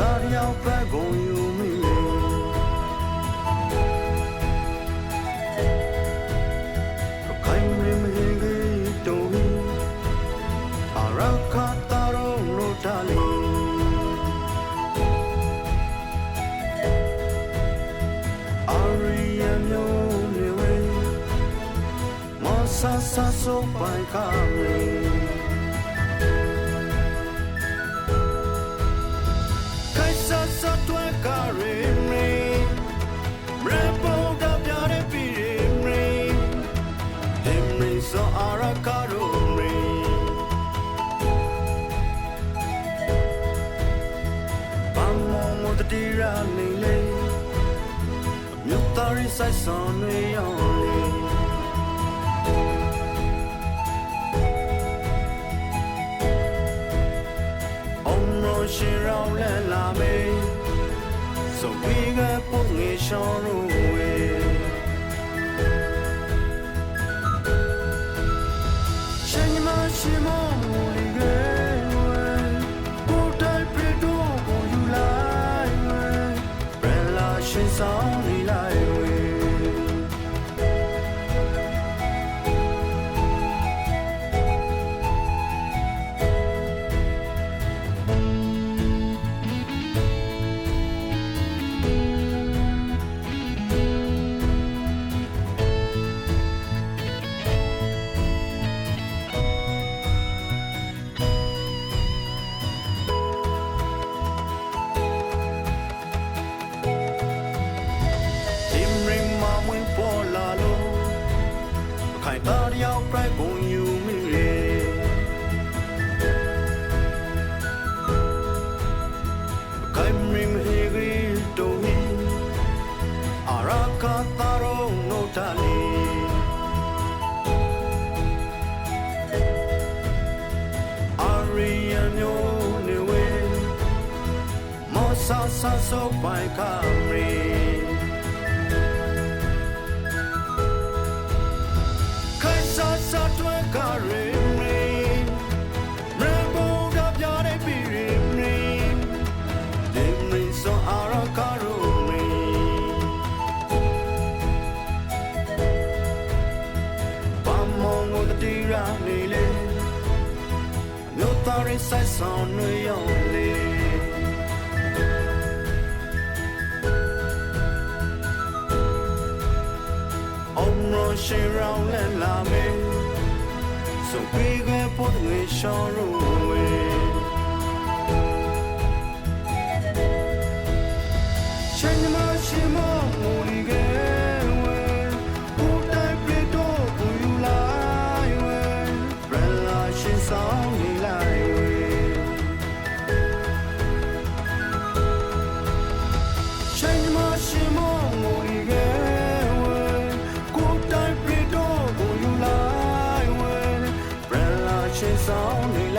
တာတယောက်ပဲကုန်ယူမိလေခိုင်မင်းမင်းကြီးတုံးအရခတာရောနိုတာလီအရီယမျိုးနေဝဲမဆာဆာဆိုပိုင်ကာမီ de di ra ni le Myut ta ri sai son ne yon le အောင်လို့ရှင်ရောင်းလဲလာမေးဆိုပြီးကပုံငေရှောင်းလို့ ရှင်ဆောင်နေလိုက် ခိုင်ပါရောင်ပြိုင်ဘုံယူမိရေခိုင်မင်းဟေဂရီတိုမီအရာကတာရောနိုတာလီအာရီယန်ယိုနေဝေမောဆာဆာဆိုပိုင်ကာမီ ရနေလေမြို့သားရေးဆိုင်ဆောင်နေရောလေအောင်ရရှိရောင်းလဲလာမေဆိုပြီးကပေါ်ငေရှောင်းရ 制造你。